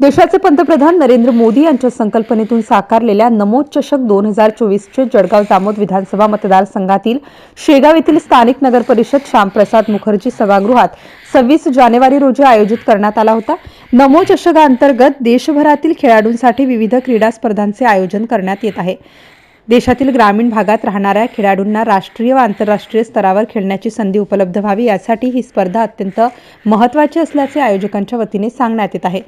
देशाचे पंतप्रधान नरेंद्र मोदी यांच्या संकल्पनेतून साकारलेल्या नमो चषक दोन हजार चोवीसचे जळगाव जामोद विधानसभा मतदारसंघातील शेगाव येथील स्थानिक नगर परिषद श्यामप्रसाद मुखर्जी सभागृहात सव्वीस जानेवारी रोजी आयोजित करण्यात आला होता. नमो चषकाअंतर्गत देशभरातील खेळाडूंसाठी विविध क्रीडा स्पर्धांचे आयोजन करण्यात येत आहे. देशातील ग्रामीण भागात राहणाऱ्या खेळाडूंना राष्ट्रीय व आंतरराष्ट्रीय स्तरावर खेळण्याची संधी उपलब्ध व्हावी यासाठी ही स्पर्धा अत्यंत महत्त्वाची असल्याचे आयोजकांच्या वतीने सांगण्यात येत आहे.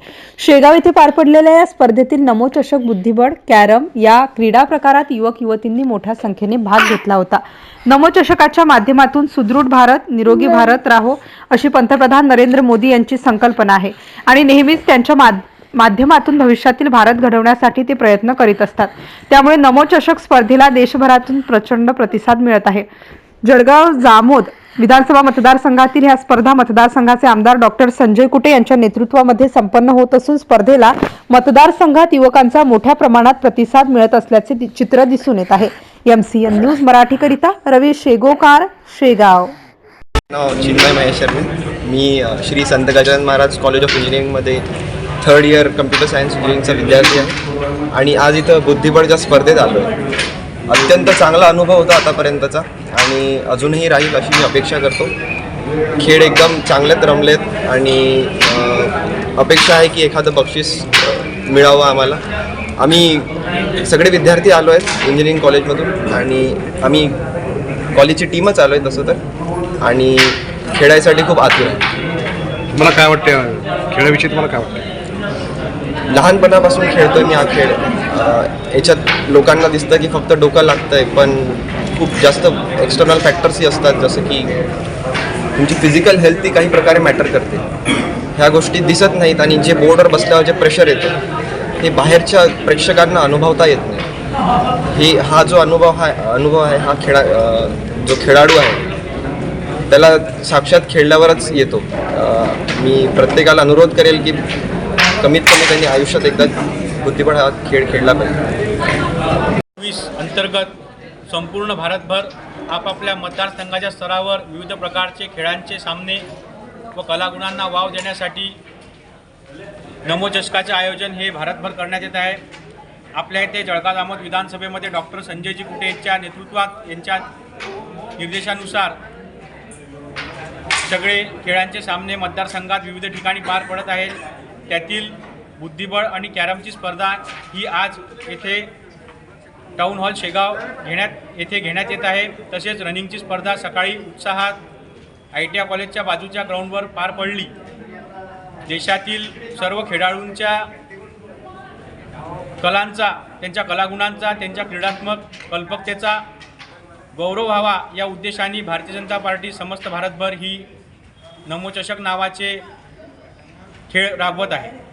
शेगाव येथे पार पडलेल्या या स्पर्धेतील नमोचषक बुद्धिबळ कॅरम या क्रीडा प्रकारात युवक युवतींनी मोठ्या संख्येने भाग घेतला होता. नमोचषकाच्या माध्यमातून सुदृढ भारत निरोगी भारत राहो अशी पंतप्रधान नरेंद्र मोदी यांची संकल्पना आहे. आणि नेहमीच त्यांच्या माध माध्यमातून भविष्यातील भारत घडवण्यासाठी ते प्रयत्न करीत असतात. त्यामुळे नमोचषक स्पर्धेला देशभरातून प्रचंड प्रतिसाद मिळत आहे. जळगाव जामोद विधानसभा मतदारसंघातील ह्या स्पर्धा मतदारसंघाचे आमदार डॉक्टर संजय कुटे यांच्या नेतृत्वामध्ये संपन्न होत असून स्पर्धेला मतदारसंघात युवकांचा मोठ्या प्रमाणात प्रतिसाद मिळत असल्याचे चित्र दिसून येत आहे. एम सी एन न्यूज मराठीकरिता रवी शेगोकार शेगाव. नाव चिन्मय महेश मी. श्री संत गजानन महाराज कॉलेज ऑफ इंजिनिअरिंगमध्ये थर्ड इयर कम्प्युटर सायन्स इंजिनिअरिंगचा विद्यार्थी आहे. आणि आज इथं बुद्धिबळच्या स्पर्धेत आलो आहे अत्यंत चांगला अनुभव होता आतापर्यंतचा आणि अजूनही राहील अशी मी अपेक्षा करतो. खेळ एकदम चांगलेत रमलेत आणि अपेक्षा आहे की एखादं बक्षीस मिळावं आम्हाला. आम्ही सगळे विद्यार्थी आलो आहेत इंजिनिअरिंग कॉलेजमधून आणि आम्ही कॉलेजची टीमच आलो आहे तसं तर. आणि खेळायसाठी खूप आतुर आहे. मला काय वाटते खेळाविषयी तुम्हाला काय वाटतं लहानपणापासून खेळतोय मी हा खेळ. याच्यात लोकांना दिसतं की फक्त डोकं लागतंय पण खूप जास्त एक्सटर्नल फॅक्टर्सही असतात जसं की तुमची फिजिकल हेल्थ ती काही प्रकारे मॅटर करते. ह्या गोष्टी दिसत नाहीत आणि जे बोर्डवर बसल्यावर जे प्रेशर येतं हे बाहेरच्या प्रेक्षकांना अनुभवता येत नाही. ही हा जो अनुभव हा अनुभव आहे हा खेळा जो खेळाडू आहे त्याला साक्षात खेळल्यावरच येतो. मी प्रत्येकाला अनुरोध करेल की कमीत कमी त्यांनी आयुष्यात एकदा बुद्धिबळ हा खेळ खेळला पाहिजे. वीस अंतर्गत संपूर्ण भारतभर आपापल्या मतदारसंघाच्या स्तरावर विविध प्रकारचे खेळांचे सामने व कलागुणांना वाव देण्यासाठी नमोचषकाचे आयोजन हे भारतभर करण्यात येत आहे. आपल्या इथे जळगाव अहमद विधानसभेमध्ये डॉक्टर संजयजी कुटे यांच्या नेतृत्वात यांच्या निर्देशानुसार सगळे खेळांचे सामने मतदारसंघात विविध ठिकाणी पार पडत आहेत. त्यातील बुद्धिबळ आणि कॅरमची स्पर्धा ही आज येथे टाऊन हॉल शेगाव घेण्यात येथे घेण्यात येत आहे. तसेच रनिंगची स्पर्धा सकाळी उत्साहात आय टी आय कॉलेजच्या बाजूच्या ग्राउंडवर पार पडली. देशातील सर्व खेळाडूंच्या कलांचा त्यांच्या कलागुणांचा त्यांच्या क्रीडात्मक कल्पकतेचा गौरव व्हावा या उद्देशाने भारतीय जनता पार्टी समस्त भारतभर ही नमोचषक नावाचे खेळ राबवत आहे.